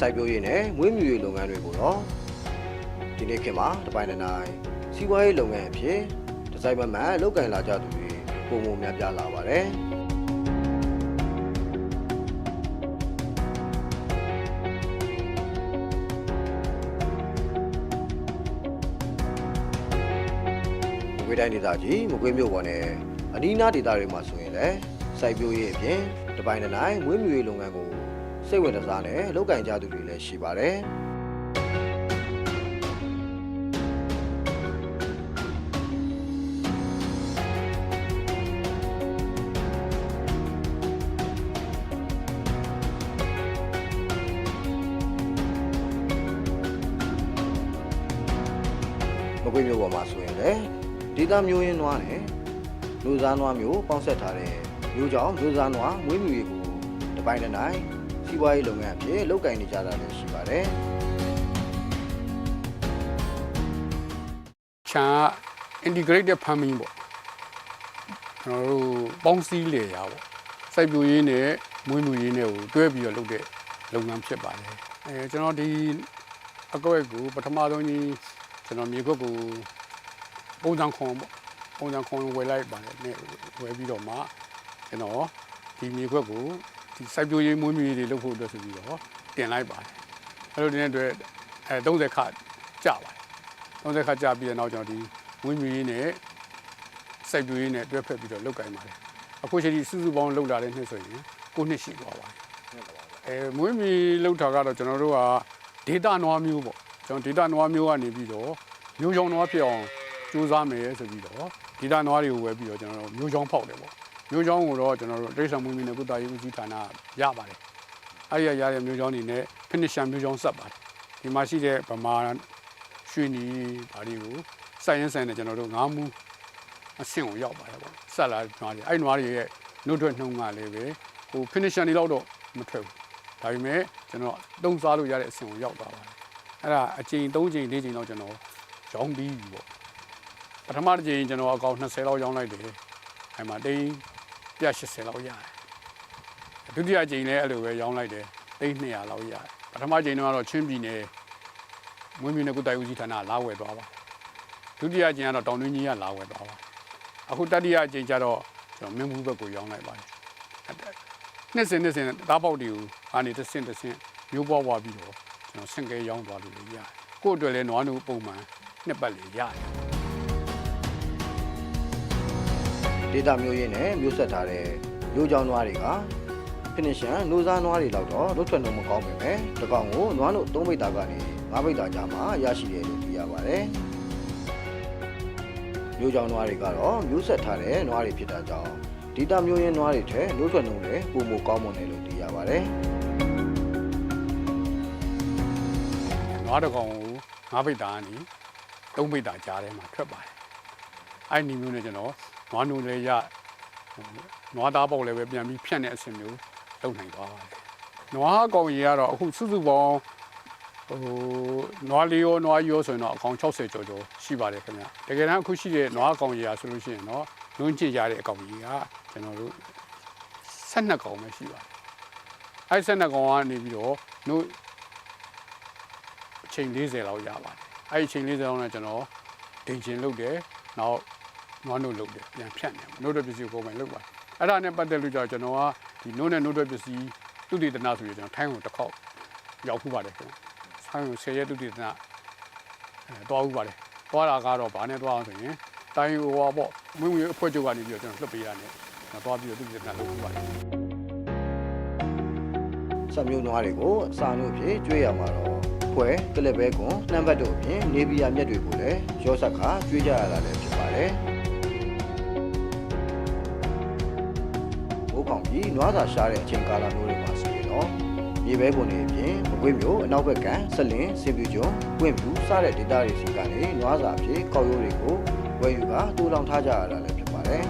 စိုက်ပျိုးရေးနဲ့မွေးမြူရေးလုပ်ငန်းတွေကိုတော့ဒီနေ့ခေတ်မှာတပိုင်းတစ်နိုင်စီးပွားရေးလုပ်ငန်းအဖြစ်ဒီဇိုင်းမန်မှန်လုပ်ကင်လာကြသူတွေပုံမှန်များပြားလာပါတယ်။မကွေးတိုင်းဒေသကြီးမကွေးမြို့ပေါ်နဲ့အနီးအနားဒေသတွေမှာဆိုရင်လည်းစိုက်ပျိုးရေးအပြင်တပိုင်းတစ်နိုင်မွေးမြူရေးလုပ်ငန်းကို စိတ်ဝင်စားနဲ့လုပ်ကင်ကြသူတွေလည်းရှိပါတယ်မကွေးမြို့ပေါ်မှာဆိုရင်လည်းဒေသမျိုးရင်းနွားနဲ့လူစားနွားမျိုးပေါင်းဆက်ထားတဲ့မျိုးကြောင့်လူစားနွားမွေးမြူရေးကိုတပိုင်းတစ်နိုင်စီး ပွားရေးလုပ်ငန်းအဖြစ်လုပ်ကင်နေကြတာလည်းရှိပါတယ်ခြံက integrated farming ပေါ့ကျွန်တော်တို့ပေါင်းစည်းလေရာပေါ့စိုက်ပျိုးရေးနဲ့မွေးမြူရေးနဲ့ကိုတွဲပြီးတော့လုပ်တဲ့လုပ်ငန်းဖြစ်ပါတယ်အဲကျွန်တော်ဒီအကွက်ကိုပထမဆုံးကြီးကျွန်တော်မြေခွက်ကိုပုံစံခွန်ပေါ့ပုံစံခွန်ဝယ်လိုက်ပါတယ်နဲ့ဝယ်ပြီးတော့မှကျွန်တော်ဒီမြေခွက်ကို ဒီစိုက်ပျိုးရေးမွေးမြူရေးတွေလုပ်ဖို့အတွက်ဆိုပြီးတော့တင်လိုက်ပါတယ်အဲ့လိုတင်တဲ့အတွက်အဲ30ခါကြပါတယ်30ခါကြာပြီးတဲ့နောက်ကျွန်တော်ဒီဝင်းမြူရေးနဲ့စိုက်ပျိုးရေးနဲ့တွဲဖက်ပြီးတော့လုပ်ကိုင်ပါတယ်အခုချိန်ဒီစုစုပေါင်းလုပ်လာတဲ့နှစ်ဆိုရင်9နှစ်ရှိသွားပါတယ်အဲမွေးမြူလုပ်တာကတော့ကျွန်တော်တို့ကဒေတာနွားမျိုးပေါ့ကျွန်တော်ဒေတာနွားမျိုးကနေပြီးတော့မျိုးချောင်းနွားဖြစ်အောင်စူးစမ်းမယ်ဆိုပြီးတော့ဒေတာနွားတွေကိုဝယ်ပြီးတော့ကျွန်တော်တို့မျိုးချောင်းဖောက်တယ်ပေါ့ မျိုးချောင်းကိုတော့ကျွန်တော်တို့တိရစ္ဆာန်မွေးမြူနဲ့ကုသရေးဦးစီးဌာနရပါတယ်အဲ့ဒီရရတဲ့မျိုးချောင်းတွေနဲ့ finisher မျိုးချောင်းဆက်ပါတယ်ဒီမှာရှိတဲ့ဗမာရွှေနီဒါတွေကိုစိုက်ရင်ဆိုင်နဲ့ကျွန်တော်တို့ငားမှုအဆင့်ကိုရောက်ပါတယ်ပေါ့ဆက်လာနွားတွေအဲ့နွားတွေရဲ့နှုတ်ထွက်နှုံးကလည်းပဲဟို finisher တွေတော့တော့မထွက်ဘူးဒါပေမဲ့ကျွန်တော်တုံးစားလို့ရတဲ့အဆင့်ကိုရောက်သွားပါတယ်အဲ့ဒါအချိန်3ချိန်4ချိန်လောက်ကျွန်တော်ရောင်းပြီးပြီပေါ့ပထမတစ်ချိန်ကျွန်တော်အကောင့်20လောက်ရောင်းလိုက်တယ်အဲ့မှာတိန်း 180လောက်ရတယ်ဒုတိယချိန်လည်းအဲ့လိုပဲရောင်းလိုက်တယ်တိန်း200လောက်ရတယ်ပထမချိန်တော့ချင်းပြည်နယ်မွေးမြူနဲ့ကုသရေးဦးစီးဌာနကလာဝယ်သွားပါဒုတိယအကြိမ်ကတော့တောင်တွင်းကြီးကလာဝယ်သွားပါအခုတတိယအကြိမ်ကျတော့ကျွန်တော်မင်းဘူးဘက်ကိုရောင်းလိုက်ပါတယ်နှစ်စဉ်နှစ်စဉ်သားပေါက်တွေကိုအာနေတစ်ဆင့်တစ်ဆင့်မျိုးပွားပွားပြီးတော့ကျွန်တော်ဆင့်ကဲရောင်းသွားလို့လည်းရတယ်ကို့အတွက်လည်းနွားနုပုံမှန်နှစ်ပတ်လေရတယ် ဒေတာမျိုးရင်းနဲ့မျိုးဆက်ထားတဲ့မျိုးကြောင်နွားတွေက finishing နိုးစားနွားတွေလောက်တော့လွတ်ထွက်နှုံမကောင်းပေမဲ့တကောင်ကိုနွားနို့၃ပိတ်တာကနေ၅ပိတ်တာကြာမှရရှိတယ်လို့သိရပါတယ်မျိုးကြောင်နွားတွေကတော့မျိုးဆက်ထားတဲ့နွားတွေဖြစ်တာကြောင့်ဒေတာမျိုးရင်းနွားတွေထက်လွတ်ထွက်နှုံလည်းပုံမကောင်းမွန်တယ်လို့သိရပါတယ်နွားတစ်ကောင်ကိုငါးပိတ်တာကနေသုံးပိတ်တာကြားထဲမှာထွက်ပါတယ်အဲ့ဒီမျိုးနဲ့ကျွန်တော် နွားနုလည်းရနွားသားပေါက်လည်းပဲပြန်ပြီးဖြန့်တဲ့အဆင့်မျိုးလုပ်နိုင်သွားပါတယ်နွားကောင်ကြီးကတော့အခုစုစုပေါင်းဟိုနွားလေးရောနွားရောဆိုရင်တော့အကောင်60ကျော်ကျော်ရှိပါတယ်ခင်ဗျတကယ်တမ်းအခုရှိတဲ့နွားကောင်ကြီးရာဆိုလို့ရှိရင်တော့လွန်းချစ်ရတဲ့အကောင်ကြီးကကျွန်တော်တို့12ကောင်ပဲရှိပါတယ်အဲ့12ကောင်ကနေပြီးတော့တို့အချိန်40လောက်ရပါတယ်အဲ့ဒီအချိန်40လောက်နဲ့ကျွန်တော်ဒိန်ချင်လုပ်တယ်နောက် နွားနို့လုပ်တယ်ပြန်ဖြတ်နေမှာနို့တဲ့ပစ္စည်းကိုပုံမှန်လုပ်ပါတယ်အဲ့ဒါနဲ့ပတ်သက်လို့ကြောင့်ကျွန်တော်ကဒီနို့နဲ့နို့တဲ့ပစ္စည်းသူတည်တနာဆိုရင်ကျွန်တော်ထိုင်းကိုတစ်ခေါက်ရောက်ဖူးပါတယ်ခင်ဗျထိုင်းကို10ရက်သူတည်တနာအဲတွားဖူးပါတယ်တွားတာကတော့ဗာနဲ့တွားအောင်ဆိုရင်တိုင်းဟိုပါပေါ့မွေးမွေးအဖွဲ့ချုပ်ကနေပြီးတော့ကျွန်တော်လွှတ်ပေးရတယ်တွားပြီးတော့သူတည်တနာလုပ်ဖူးပါတယ်ဆက်မျိုးနွားတွေကိုအစာမျိုးဖြစ်ကျွေးရမှာတော့ဖွဲကလစ်ဘဲကွန်နှမ်းဘတ်တို့အပြင်နေဗီယာမြက်တွေကိုလည်းရောဆက်ခါကျွေးကြရတာလည်းဖြစ်ပါတယ် ဘိုးကောင်ကြီးနွားစာရှားတဲ့အချိန်ကာလမျိုးတွေမှာဆိုရင်တော့မြေဘဲကွန်တွေအပြင်မကွေးမျိုးအနောက်ဘက်ကဆက်လင်းစင်ပြူကျွန်းပွင့်ပြူစတဲ့ဒေတာတွေစီကနေနွားစာအဖြစ်ကောက်ရိုးတွေကိုဝယ်ယူကတူလောင်ထားကြရတာလည်းဖြစ်ပါတယ်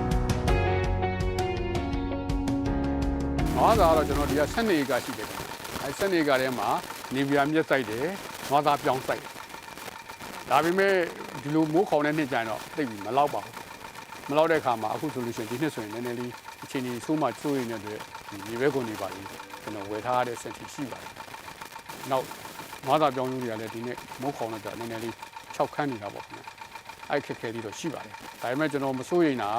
နွားသားကတော့ကျွန်တော်ဒီက7နေကရှိတယ်ခင်ဗျအဲ7နေကထဲမှာနေပြာမြက်ဆိုင်တယ်နွားသားပြောင်းဆိုင်တယ်ဒါပေမဲ့ဒီလိုမိုးခေါင်တဲ့နှစ်ကျရင်တော့တိတ်ပြီးမလောက်ပါဘူး မလောက်တဲ့အခါမှာအခုဆိုလို့ရှိရင်ဒီနှစ်ဆိုရင်နည်းနည်းလေးအချိန်ကြီးဆိုးမှဆိုးရင်းတဲ့အတွက်ဒီမြေဘဲကုန်တွေပါလိကျွန်တော်ဝယ်ထားရတဲ့စက်တီရှိပါတယ်နောက်နွားသားပြောင်းယူတွေကလည်းဒီနေ့မုတ်ခေါင်တော့ကြာနည်းနည်းလေး6ခန်းနေတာပေါ့ခင်ဗျအဲ့ခက်ခဲလေးတော့ရှိပါတယ်ဒါပေမဲ့ကျွန်တော်မစိုးရိမ်တာ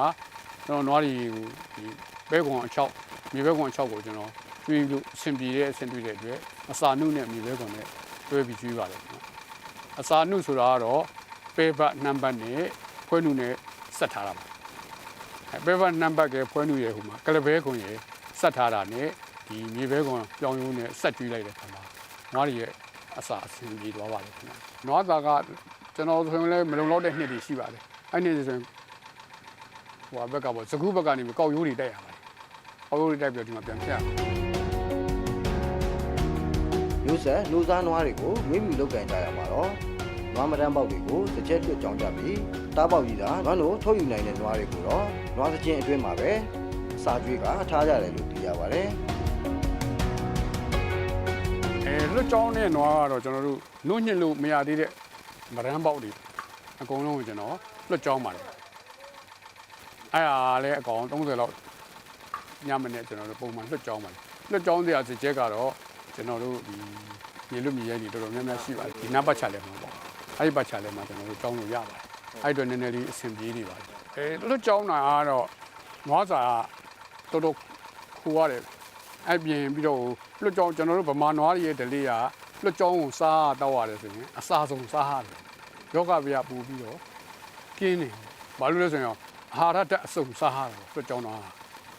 ကျွန်တော်နွားတွေကိုဒီဘဲကွန်အချောက်မြေဘဲကွန်အချောက်ကိုကျွန်တော်ကျွေးလို့အဆင်ပြေတဲ့အဆင်ပြေတဲ့အတွက်အစာနုနဲ့မြေဘဲကွန်နဲ့တွဲပြီးကျွေးပါတယ်ခင်ဗျအစာနုဆိုတာကတော့ပဲဘတ်နံပါတ်နဲ့ဖွဲနုနဲ့ဆက်ထားတာပါ အဲဘဲဘတ်နံပါတ်ကဖွဲနူရဲ့ဟိုမှာကလဘဲကွန်ရဲ့ဆက်ထားတာနဲ့ဒီမြေဘဲကွန်ပြောင်းရုံးနဲ့ဆက်ကျွေးလိုက်တဲ့ခါမှာနွားတွေရဲ့အစာအဆင်ပြေသွားပါတယ်ခင်ဗျာနွားသားကကျွန်တော်ဆိုရင်လည်းမလုံလောက်တဲ့နှစ်တွေရှိပါတယ်အဲ့နှစ်တွေဆိုရင်ဟိုဘက်ကပေါ့စကူးဘက်ကနေကောက်ရိုးတွေတိုက်ရပါတယ်ကောက်ရိုးတွေတိုက်ပြီးတော့ဒီမှာပြန်ဖြတ်ရမယ်မျိုးဆက်နှိုးစားနွားတွေကိုမွေးမြူလုပ်ကန်ကြရမှာတော့နွားမတန်းပေါက်တွေကိုတစ်ချက်တွတ်ကြောင်းကြပြီး တားပေါက်ကြီးတာနွားတို့ထုတ်ယူနိုင်တဲ့နွားတွေကိုတော့နွားသချင်းအတွင်းမှာပဲစာကြွေးကထားကြတယ်လို့သိရပါတယ်အဲလွတ်ကြောင်းတဲ့နွားကတော့ကျွန်တော်တို့နှုတ်ညစ်လို့မရသေးတဲ့မရမ်းပေါက်တွေအကုန်လုံးကိုကျွန်တော်လွတ်ကြောင်းပါတယ်အဲ့ဒါလည်းအကောင်30လောက်ညမနဲ့ကျွန်တော်တို့ပုံမှန်လွတ်ကြောင်းပါတယ်လွတ်ကြောင်းတဲ့အစစ်ချက်ကတော့ကျွန်တော်တို့ဒီမြေလွတ်မြေရဲတွေတော်တော်များများရှိပါတယ်ဒီနတ်ပတ်ချလည်းမှာပေါ့အဲ့ဒီပတ်ချလည်းမှာကျွန်တော်တို့ကြောင်းလို့ရပါတယ် အဲ့အတွက်နည်းနည်းလေးအဆင်ပြေနေပါတယ်အဲလွတ်ကြောင်းတာကတော့နွားစာကတော်တော်ခူရတယ်အဲ့ပြင်ပြီးတော့လွတ်ကြောင်းကျွန်တော်တို့ဗမာနွားတွေရဲ့ဒလေးကလွတ်ကြောင်းကိုစားတော့ရတယ်ဆိုရင်အစာဆုံးစားရတယ်ယောဂဗျာပူပြီးတော့ကင်းနေဘာလို့လဲဆိုရင်အာဟာရဓာတ်အစုံစားရတယ်လွတ်ကြောင်းတော့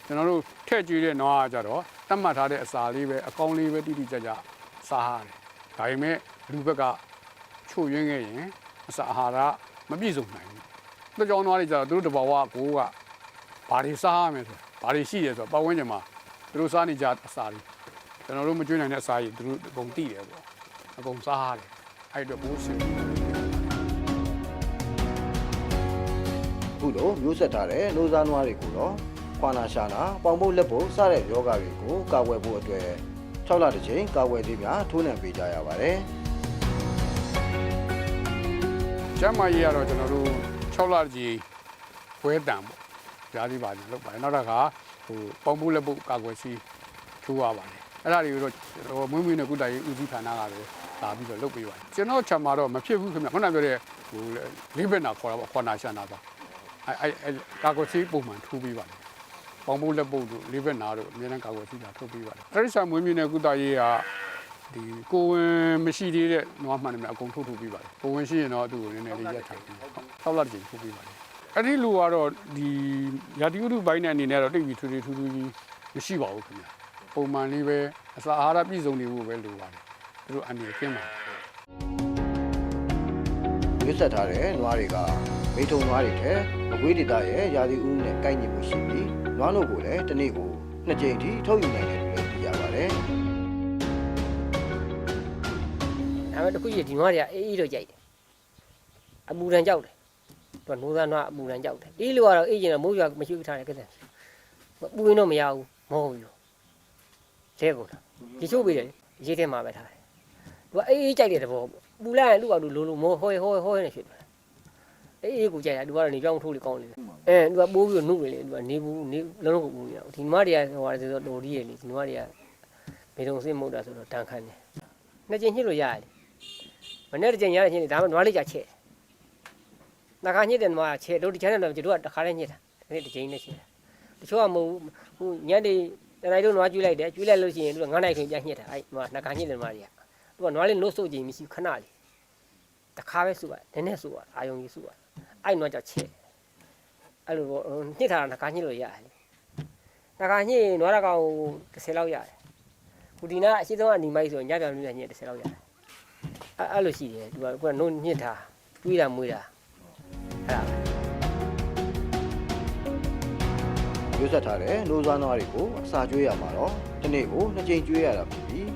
ကျွန်တော်တို့ထည့်ကြွေးတဲ့နွားကကြတော့တတ်မှတ်ထားတဲ့အစာလေးပဲအကောင်းလေးပဲတိတိကျကျစားရတယ်ဒါပေမဲ့လူဘက်ကချို့ယွင်းခဲ့ရင်အစာအာဟာရ မပြည့်စုံနိုင်ဘူးလွတ်ကြောင်းနွားတွေကြတော့သူတို့တဘာဝကိုကဘာတွေစားရမလဲဆိုဘာတွေရှိရဲဆိုတော့ပတ်ဝန်းကျင်မှာသူတို့စားနေကြအစာတွေကျွန်တော်တို့မကျွေးနိုင်တဲ့အစာကြီးသူတို့အကုန်တိတယ်ပေါ့အကုန်စားရတယ်အဲ့အတွက်ဘိုးစင်ပြီးတယ်အခုလိုမျိုးဆက်ထားတဲ့နှိုးစားနွားတွေကိုတော့ခွာနာရှာနာပေါင်ပုတ်လက်ပုတ်စတဲ့ယောဂတွေကိုကာကွယ်ဖို့အတွက်6လတစ်ချိန်ကာကွယ်သေးများထိုးနှံပေးကြရပါတယ် ကျမ်းမာရေးကတော့ကျွန်တော်တို့6လကြီးဝဲတံပေါ့ကြားသေးပါတယ်လောက်ပါတယ်နောက်တစ်ခါဟိုပေါင်ပူလက်ပုတ်ကာကွယ်စီးထိုးရပါတယ်အဲ့ဒါတွေကိုတော့ဟိုမွေးမွေးနဲ့ကုတ္တရေးဦးစီးဌာနကလည်းလာပြီးတော့လုပ်ပေးပါတယ်ကျွန်တော်ချက်မှာတော့မဖြစ်ဘူးခင်ဗျခုနပြောတဲ့ဟိုလေးဘက်နာခေါ်တာပေါ့ခွာနာရှာနာပါအဲ့အဲ့အဲ့ကာကွယ်စီးပုံမှန်ထိုးပေးပါတယ်ပေါင်ပုတ်လက်ပုတ်တို့လေးဘက်နာတို့အများနဲ့ကာကွယ်ထိတာထုတ်ပေးပါတယ်။တရိษံမွေးမြူနဲ့ကုသရေးက ဒီကိုဝင်မရှိသေးတဲ့နွားမှန်တယ်များအကုန်ထုတ်ထုတ်ပေးပါတယ်။ကိုဝင်ရှိရင်တော့သူ့ကိုနည်းနည်းလေးရက်ထားပြီးဟုတ်ဆောက်လက်ချင်းထုတ်ပေးပါတယ်။အဲ့ဒီလူကတော့ဒီရာတီဥတုပိုင်းနဲ့အနေနဲ့တော့တိတ်ပြီးထူထူထူထူကြီးမရှိပါဘူးခင်ဗျာ။ပုံမှန်လေးပဲအစာအာဟာရပြည့်စုံနေဖို့ပဲလိုပါတယ်။သူတို့အနေနဲ့ခင်းပါတယ်မျိုးဆက်ထားတဲ့နွားတွေကမိထုံနွားတွေထက်မကွေးဒေတာရဲ့ရာသီဥတုနဲ့ကိုက်ညီမှုရှိပြီးနွားတို့ကိုလည်းတစ်နေ့ကိုနှစ်ကြိမ်ထိထုတ်ယူနိုင်တယ် မဲ့တစ်ခုကြီးဒီနွားတွေကအေးအေးတော့ကြိုက်တယ်အမူရန်ကြောက်တယ်သူကနိုးသားနွားအမူရန်ကြောက်တယ်ဒီလိုကတော့အေးကျင်တော့မိုးရွာမရှိထားတယ်ကဲတယ်ပူရင်တော့မရဘူးမဟုတ်ဘူးကျဲကုန်တာဒီချိုးပေးတယ်ရေးထဲမှာပဲထားတယ်သူကအေးအေးကြိုက်တဲ့သဘောပေါ့ပူလိုက်ရင်လူကလူလိုလိုမိုးဟိုဟိုဟိုနေဖြစ်သွားအေးအေးကိုကြိုက်တာသူကတော့နေပြောင်းထိုးလေးကောင်းနေတယ်အဲသူကပိုးပြီးတော့နှုတ်နေလေသူကနေဘူးနေလုံးလုံးကိုပူနေအောင်ဒီနွားတွေကဟိုဟာဆိုတော့တော်ကြီးရလေဒီနွားတွေကမေတုံစင်းမဟုတ်တာဆိုတော့တန်ခမ်းတယ်နှစ်ကျင်ညှစ်လို့ရတယ် မနေ့တကြိမ်ရတဲ့ချင်းဒါမှနွားလေးကြချက်။နှခါညစ်တဲ့နွားချက်တို့ဒီချမ်းတဲ့နွားတို့ကတစ်ခါလေးညစ်တာ။ဒီနေ့တစ်ကြိမ်နဲ့ချက်တာ။တချို့ကမဟုတ်ဟိုညနေတနိုင်တို့နွားကျွေးလိုက်တယ်ကျွေးလိုက်လို့ရှိရင်သူက9နိုင်ခွင်ပြန်ညစ်တာအဲ့နွားနှခါညစ်တဲ့နွားတွေကသူကနွားလေးနို့ဆုပ်ခြင်းမရှိခဏလေးတစ်ခါပဲစုပါနည်းနည်းစုပါအာယုံကြီးစုပါအဲ့နွားကြချက်အဲ့လိုပေါ့ညစ်တာနှခါညစ်လို့ရတယ်နှခါညစ်နွားတကောင်10လောက်ရတယ်ခုဒီနာအရှိဆုံးကနေမိုက်ဆိုညပြန်ပြန်ညစ်10လောက်ရတယ် အဲ့အဲ့လိုရှိတယ်သူကကိုကနို့ညစ်တာတွေးတာမွေးတာအဲ့ဒါပဲမျိုးဆက်ထားတဲ့နှိုးစားနွားတွေကိုအစာကျွေးရမှာတော့တစ်နေ့ကိုနှစ်ကြိမ်ကျွေးရတာဖြစ်ပြီး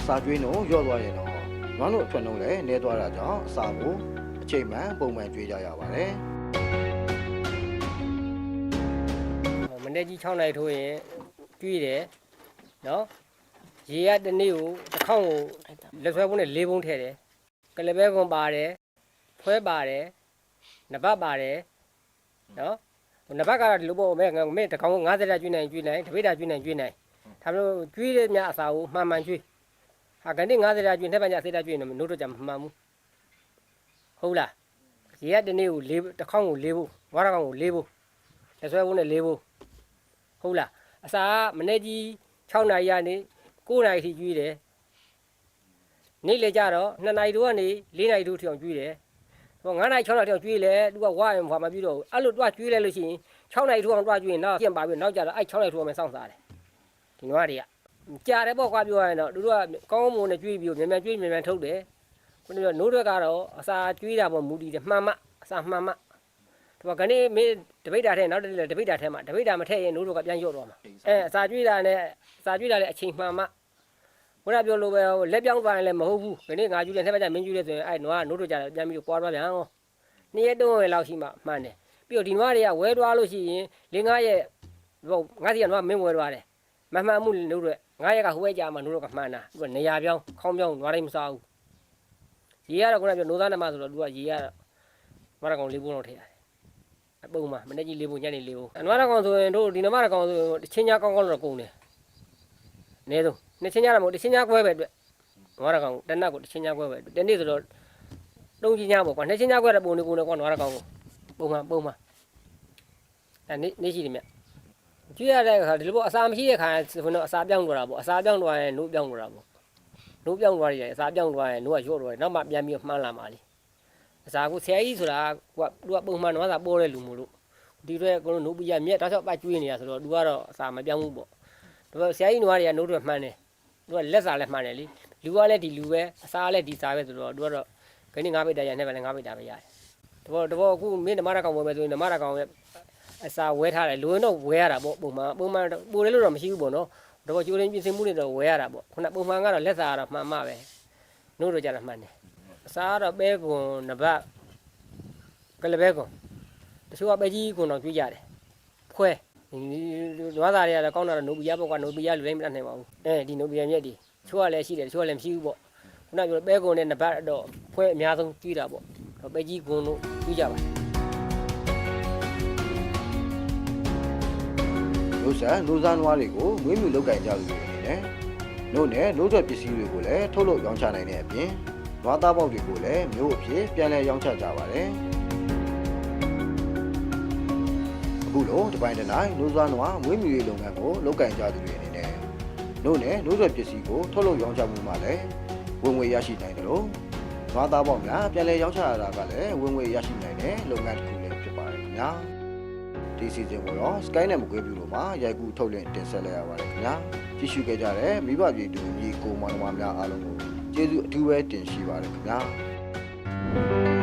အစာကျွေးနှုန်းလျော့သွားရင်တော့နွားတို့အထွက်နှုန်းလည်းနည်းသွားတာကြောင့်အစာကိုအချိန်မှန်ပုံမှန်ကျွေးကြရပါတယ်မနေ့ကြီး6နိုင်ထိုးရင်တွေးတယ်နော်ရေကတစ်နေ့ကိုတစ်ခေါက်ကိုလက်ဆွဲပုံးနဲ့၄ပုံးထည့်တယ် ကလပဲကွန်ပါတယ်ဖွဲပါတယ်နဘတ်ပါတယ်နော်နဘတ်ကတော့ဒီလိုပေါ့မဲငါမဲတစ်ခေါက်50တက်ကျွေးနိုင်ကျွေးနိုင်တပိတ်တာကျွေးနိုင်ကျွေးနိုင်ဒါမျိုးကျွေးတဲ့များအစာကိုမှန်မှန်ကျွေးအာကနေ90တာကျွင်းထက်ပညာစေတာကျွင်းတော့နို့တော့ကြမမှန်ဘူးဟုတ်လားရေကတနေ့ကို၄တစ်ခေါင်းကို၄ဘူးဝါရကောင်ကို၄ဘူးလက်ဆွဲဘူးနဲ့၄ဘူးဟုတ်လားအစာကမနေ့ကြီး6နာရီကနေ9နာရီထိကျွေးတယ် နေ့လေကြတော့2နာရီတို့ကနေ4နာရီတို့ထိအောင်ကျွေးတယ်ဟို9နာရီ6နာရီထိအောင်ကျွေးလဲသူကဝါရင်ဘာမှမပြီးတော့ဘူးအဲ့လိုတွားကျွေးလဲလို့ရှိရင်6နာရီထိုးအောင်တွားကျွေးရင်တော့ပြင်ပါပြီးနောက်ကြတော့အဲ့6နာရီထိုးအောင်စောင့်စားတယ်ဒီနွားတွေကကြာတယ်ပေါ့ကွာပြောရရင်တော့သူတို့ကကောင်းကောင်းမွန်နဲ့ကျွေးပြီးမြန်မြန်ကျွေးမြန်မြန်ထုတ်တယ်ခုနကနိုးတွေကတော့အစာကျွေးတာပေါ့မူတည်တယ်မှန်မှအစာမှန်မှဒီကကနေမင်းတပိတ်တာထဲနောက်တစ်လည်းတပိတ်တာထဲမှာတပိတ်တာမထည့်ရင်နိုးတို့ကပြန်ရော့တော့မှာအဲအစာကျွေးတာနဲ့အစာကျွေးတာလည်းအချိန်မှန်မှ ခုနပြောလို့ပဲလက်ပြောင်းသွားရင်လည်းမဟုတ်ဘူးခနေ့ငါကျွေးတယ်ထက်မှကျမင်းကျွေးတယ်ဆိုရင်အဲနွားကနိုးတို့ကြတယ်ပြန်ပြီးပွားသွားပြန်ဟောနှစ်ရက်တုံးရက်လောက်ရှိမှမှန်တယ်ပြီးတော့ဒီနွားတွေကဝဲသွားလို့ရှိရင်၄၅ရက်ဟိုငါစီကနွားမင်းဝဲသွားတယ်မမှန်မှုလို့တော့ငါးရက်ကဟိုဘက်ကြာမှတို့တော့ကမှန်တာသူကနေရာပြောင်းခေါင်းပြောင်းနွားတိုင်းမစားဘူးရေရတော့ခုနကပြောနိုးသားနမဆိုတော့သူကရေရတော့မရကောင်လေးပုံတော့ထည့်ရတယ်အပုံမှာမနေ့ကြီးလေးပုံညနေလေးပုံအနွားရကောင်ဆိုရင်တို့ဒီနမရကောင်ဆိုရင်တစ်ချင်းညာကောင်းကောင်းတော့ကုန်တယ် အနည်းဆုံးနှစ်ချင်းညာတော့မဟုတ်တစ်ချင်းညာခွဲပဲအတွက်နွားရကောင်တနက်ကိုတစ်ချင်းညာခွဲပဲတနေ့ဆိုတော့တုံးချင်းညာပေါ့ကွာနှစ်ချင်းညာခွဲတဲ့ပုံလေးကိုလည်းကွာနွားရကောင်ကိုပုံမှန်ပုံမှန်အဲနေ့နေ့ရှိတယ်မြတ်ကျွေးရတဲ့အခါဒီလိုပေါ့အစာမရှိတဲ့ခါဆိုတော့အစာပြောင်းသွားတာပေါ့အစာပြောင်းသွားရင်နို့ပြောင်းသွားတာပေါ့နို့ပြောင်းသွားရင်အစာပြောင်းသွားရင်နို့ကရော့သွားတယ်နောက်မှပြန်ပြီးမှန်းလာမှာလေအစာကိုဆရာကြီးဆိုတာကသူကပုံမှန်တော့သာပေါ်တဲ့လူမို့လို့ဒီတော့ကိုနို့ပြရမြက်တောက်ချောက်ပတ်ကျွေးနေတာဆိုတော့သူကတော့အစာမပြောင်းဘူးပေါ့ ဒါပေမဲ့ဆရာကြီးနွားတွေကနို့တွေမှန်းတယ်သူကလက်စာလည်းမှန်းတယ်လေလူကလည်းဒီလူပဲအစာလည်းဒီစာပဲဆိုတော့သူကတော့ခဏငါးပိတ်တာရနဲ့ပဲလည်းငါးပိတ်တာပဲရတယ်တဘောတဘောအခုမင်းဓမ္မရကောင်ဝင်မယ်ဆိုရင်ဓမ္မရကောင်ရဲ့အစာဝဲထားတယ်လိုရင်တော့ဝဲရတာပေါ့ပုံမှန်ပုံမှန်ပိုတယ်လို့တော့မရှိဘူးပေါ့နော်တော့ကျိုးရင်းပြင်ဆင်မှုတွေတော့ဝဲရတာပေါ့ခုနပုံမှန်ကတော့လက်စာကတော့မှန်မှပဲနို့တော့ကြတာမှန်တယ်အစာကတော့ပဲကွန်နဘတ်ကလပဲကွန်တချို့ကပဲကြီးကွန်တော့ကျွေးကြတယ်ခွဲ နွားသားတွေကလည်းကောင်းတာတော့နိုဘီယာပေါ့ကွာနိုဘီယာလူတိုင်းမတတ်နိုင်ပါဘူးအဲဒီနိုဘီယာမြက်ဒီချို့ကလည်းရှိတယ်ချို့ကလည်းမရှိဘူးပေါ့ခုနပြောပဲကွန်နဲ့နဘတ်တော့ခွဲအများဆုံးကျွေးတာပေါ့တော့ပဲကြီးကွန်တို့ကျွေးကြပါတယ်လို့ဆန်လူစားနွားတွေကိုမွေးမြူလောက်ကင်ကြသူတွေအနေနဲ့နို့နဲ့နို့ထွက်ပစ္စည်းတွေကိုလည်းထုတ်လုပ်ရောင်းချနိုင်တဲ့အပြင်နွားသားပေါက်တွေကိုလည်းမျိုးအဖြစ်ပြန်လည်ရောင်းချကြပါတယ် ခုလိုဒီပိုင်းတစ်နိုင်လူစားနွားမွေးမြူရေးလုပ်ငန်းကိုလောက်ကင်ကြသူတွေအနေနဲ့နို့နဲ့နို့ထွက်ပစ္စည်းကိုထုတ်လုပ်ရောင်းချမှုမှာလည်းဝင်ငွေရရှိနိုင်တယ်လို့နွားသားပေါက်များပြန်လည်ရောင်းချရတာကလည်းဝင်ငွေရရှိနိုင်တဲ့လုပ်ငန်းတစ်ခုလည်းဖြစ်ပါတယ်ခင်ဗျာဒီစီဇန်ကိုတော့ Sky နဲ့မကွေးပြလို့မှာရိုက်ကူးထုတ်လင်းတင်ဆက်လိုက်ရပါတယ်ခင်ဗျာကြည့်ရှုခဲ့ကြတဲ့မိဘပြည်သူညီကိုမောင်နှမများအားလုံးကိုကျေးဇူးအထူးပဲတင်ရှိပါတယ်ခင်ဗျာ